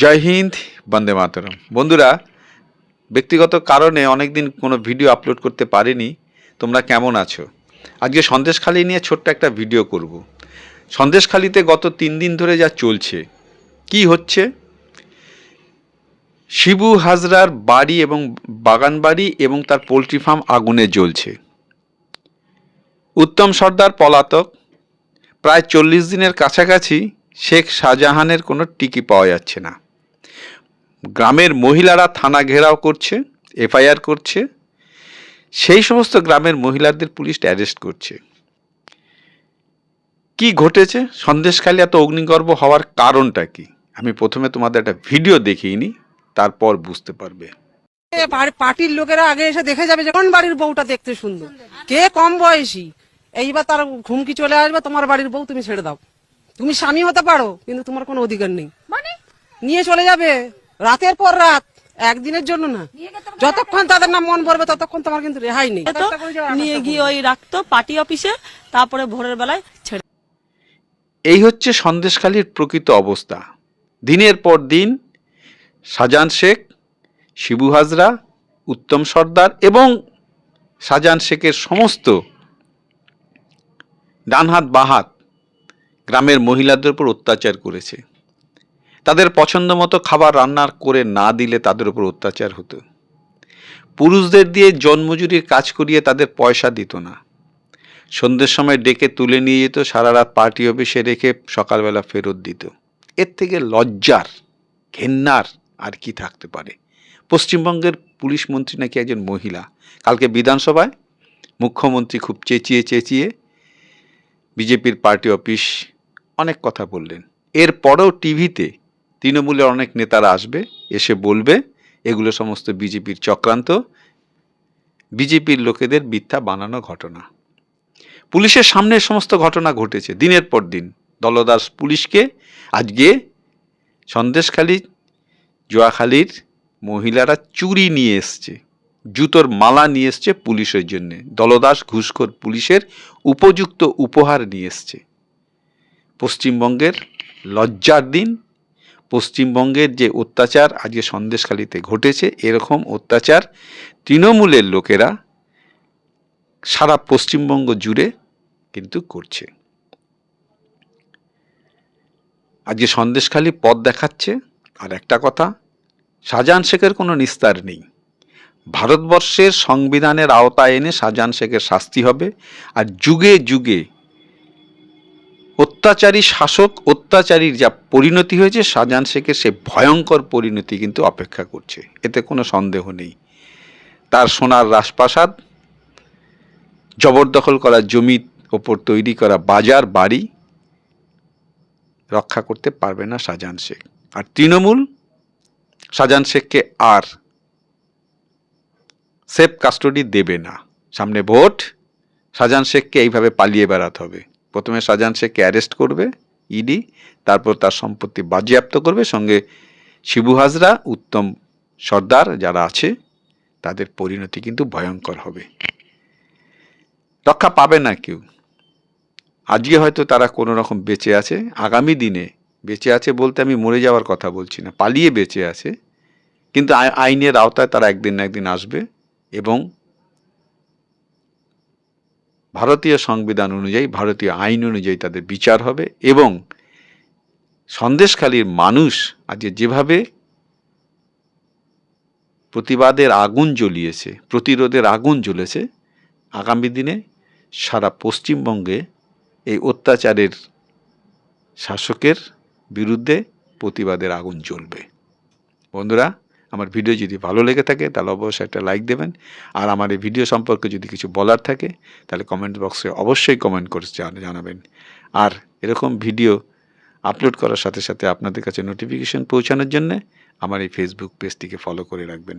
জয় হিন্দ, বন্দে মাতরম। বন্ধুরা, ব্যক্তিগত কারণে অনেক দিন কোনো ভিডিও আপলোড করতে পারিনি। তোমরা কেমন আছো? আজকে সন্দেশখালি নিয়ে ছোট্ট একটা ভিডিও করব। সন্দেশখালিতে গত তিন দিন ধরে যা চলছে, কি হচ্ছে? শিবু হাজরার বাড়ি এবং বাগান বাড়ি এবং তার পোলট্রি ফার্ম আগুনে জ্বলছে। উত্তম সর্দার পলাতক, প্রায় চল্লিশ দিনের কাছাকাছি শেখ শাহজাহানের কোনো টিকি পাওয়া যাচ্ছে না। গ্রামের মহিলারা থানা ঘেরাও করছে এফআইআর করছে সেই সমস্ত গ্রামের মহিলাদের পুলিশ অ্যারেস্ট করছে। কি ঘটেছে? সন্দেশখালী এত অগ্নিগর্ভ হওয়ার কারণটা কি? আমি প্রথমে তোমাদের একটা ভিডিও দেখিয়ে তারপর বুঝতে পারবে। পার্টির লোকেরা আগে এসে দেখে যাবে যখন বাড়ির বউটা দেখতে সুন্দর। কে কম বয়সী? এইবার তার ঘুমকি চলে আসবে তোমার বাড়ির বউ তুমি ছেড়ে দাও। তুমি স্বামী হতে পারো কিন্তু তোমার কোনো অধিকার নেই। নিয়ে চলে যাবে। রাতের পর রাত একদিনের জন্য না। যতক্ষণ তাদের নাম মন ভরবে ততক্ষণ তোমার কিন্তু রেহাই নেই। নিয়ে গিয়ে ওই রাখতো পার্টি অফিসে তারপরে ভোরের বেলায় ছেড়ে এই হচ্ছে সন্দেশখালীর প্রকৃত অবস্থা। দিনের পর দিন শাহজাহান শেখ শিবু হাজরা উত্তম সর্দার এবং শাহজাহান শেখের সমস্ত ডানহাত বাহাত গ্রামের মহিলাদের উপর অত্যাচার করেছে। তাদের পছন্দ মতো খাবার রান্না করে না দিলে তাদের উপর অত্যাচার হতো। পুরুষদের দিয়ে জন্মজুরির কাজ করিয়ে তাদের পয়সা দিত না। সন্ধ্যের সময় ডেকে তুলে নিয়ে যেত, সারা রাত পার্টি অফিসে রেখে সকালবেলা ফেরত দিত। এর থেকে লজ্জার, ঘেন্নার আর কি থাকতে পারে? পশ্চিমবঙ্গের পুলিশ মন্ত্রী নাকি একজন মহিলা? কালকে বিধানসভায় মুখ্যমন্ত্রী খুব চেঁচিয়ে চেঁচিয়ে বিজেপির পার্টি অফিস অনেক কথা বললেন। এরপরেও টিভিতে তৃণমূলের অনেক নেতারা আসবে, এসে বলবে, এগুলো সমস্ত বিজেপির চক্রান্ত। বিজেপির লোকেদের মিথ্যা বানানো ঘটনা। পুলিশের সামনে সমস্ত ঘটনা ঘটেছে, দিনের পর দিন। দলদাস পুলিশকে আজকে সন্দেশখালী, জোয়াখালীর মহিলারা চুরি নিয়ে এসছে, জুতোর মালা নিয়ে এসছে পুলিশের জন্য। দলদাস ঘুষখোর পুলিশের উপযুক্ত উপহার নিয়ে এসছে। পশ্চিমবঙ্গের লজ্জার দিন পশ্চিমবঙ্গের যে অত্যাচার আজকে সন্দেশখালীতে ঘটেছে, এরকম অত্যাচার তৃণমূলের লোকেরা সারা পশ্চিমবঙ্গ জুড়ে কিন্তু করছে। আজকে সন্দেশখালী পথ দেখাচ্ছে, আর একটা কথা, শাহজাহান শেখের কোনো নিস্তার নেই। ভারতবর্ষের সংবিধানের আওতায় এনে শাহজাহান শেখের শাস্তি হবে, আর যুগে যুগে অত্যাচারী শাসক, অত্যাচারীর যা পরিণতি হয়েছে, শাহজাহান শেখের সে ভয়ঙ্কর পরিণতি কিন্তু অপেক্ষা করছে। এতে কোনো সন্দেহ নেই। তার সোনার রাজপ্রাসাদ, জবরদখল করা জমির ওপর তৈরি করা বাজার বাড়ি রক্ষা করতে পারবে না শাহজাহান শেখ। আর তৃণমূল, শাহজাহান শেখকে আর সেফ কাস্টডি দেবে না। সামনে ভোট, শাহজাহান শেখকে এইভাবে পালিয়ে বেড়াতে হবে। প্রথমে শাহজাহান শেখকে অ্যারেস্ট করবে ইডি তারপর তার সম্পত্তি বাজেয়াপ্ত করবে, সঙ্গে শিবু হাজরা, উত্তম সর্দার যারা আছে, তাদের পরিণতি কিন্তু ভয়ঙ্কর হবে। রক্ষা পাবে না কেউ। আজকে হয়তো তারা কোনো রকম বেঁচে আছে, আগামী দিনে বেঁচে আছে বলতে আমি মরে যাওয়ার কথা বলছি না, পালিয়ে বেঁচে আছে, কিন্তু আই- আইনের আওতায় তারা একদিন না একদিন আসবে এবং ভারতীয় সংবিধান অনুযায়ী, ভারতীয় আইন অনুযায়ী তাদের বিচার হবে এবং সন্দেশখালীর মানুষ আজকে যেভাবে প্রতিবাদের আগুন জ্বলিয়েছে, প্রতিরোধের আগুন জ্বলেছে, আগামী দিনে সারা পশ্চিমবঙ্গে এই অত্যাচারের শাসকের বিরুদ্ধে প্রতিবাদের আগুন জ্বলবে। বন্ধুরা আমার ভিডিও যদি ভালো লেগে থাকে, তাহলে অবশ্যই একটা লাইক দেবেন। আর আমার এই ভিডিও সম্পর্কে যদি কিছু বলার থাকে, তাহলে কমেন্ট বক্সে অবশ্যই কমেন্ট করে জানাবেন। আর এরকম ভিডিও আপলোড করার সাথে সাথে আপনাদের কাছে নোটিফিকেশন পৌঁছানোর জন্য আমার এই ফেসবুক পেজটিকে ফলো করে রাখবেন।